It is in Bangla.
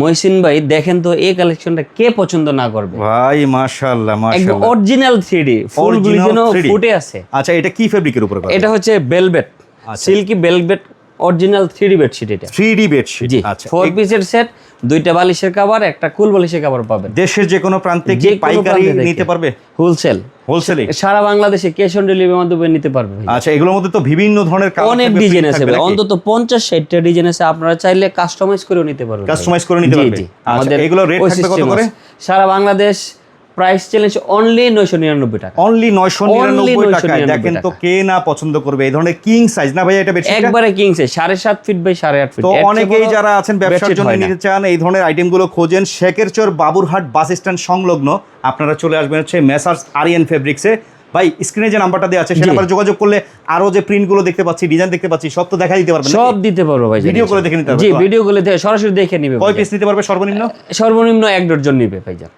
মহসিন ভাই দেখেন তো এই কালেকশনটা কে পছন্দ না করবে? ভাই মাশাআল্লাহ একদম মাশাআল্লাহ। অরিজিনাল 3D ফুলগুলি যেন ফুটে আছে। আচ্ছা এটা কি ফেব্রিকের উপরে এটা হচ্ছে আচ্ছা। Silky velvet original three bedsheet এটা। 3D বেডশিট জি আচ্ছা। ফোর পিসের সেট দুইটা বালিশের কভার একটা কুল বালিশের কভার পাবেন। দেশের যে কোনো প্রান্তে যে পাইকারি নিতে পারবে? হোলসেল হোলসেলে সারা বাংলাদেশে ক্যাশ অন ডেলিভারির মাধ্যমে নিতে পারবে আচ্ছা এগুলোর মধ্যে তো বিভিন্ন ধরনের অনেক ডিজাইন আছে? অন্তত পঞ্চাশ ষাটটা ডিজাইন আছে আপনারা চাইলে কাস্টমাইজ করেও নিতে পারবেন কাস্টমাইজ করে নিতে জি, পারবে। জি। আচ্ছা, rate ওই থাকবে কত করে? সারা বাংলাদেশ প্রাইস চ্যালেঞ্জ অনলি নয়শো নিরানব্বই টাকা। অনলি নয়শো নিরানব্বই 999 টাকায়। দেখেন তো কে না পছন্দ করবে এই ধরনের কিং সাইজ না ভাই এটা বেডশিট একবারে কিংসে সাড়ে সাত ফিট বাই সাড়ে আট ফিট তো অনেকেই যারা আছেন ব্যবসার জন্য নিতে চান এই ধরনের আইটেমগুলো খোঁজেন। শেখেরচর বাবুরহাট বাস স্ট্যান্ড সংলগ্ন। আপনারা চলে আসবেন হচ্ছে মেসার্স আরিয়ান ফেব্রিক্সে ভাই স্ক্রিনে যে নাম্বারটা দেওয়া আছে সে জি। নাম্বারে যোগাযোগ করলে আরও যে প্রিন্টগুলো দেখতে পাচ্ছি ডিজাইন দেখতে পাচ্ছি সব তো দেখা দিতে পারবেন সব দিতে পারব ভাই ভিডিও করে দেখে নিতে পারবে জি ভিডিও গুলো দেখে সরাসরি দেখে নিবে কয় ভাই। পিস নিতে পারবে সর্বনিম্ন? সর্বনিম্ন এক ডজন নিবে ভাইজান।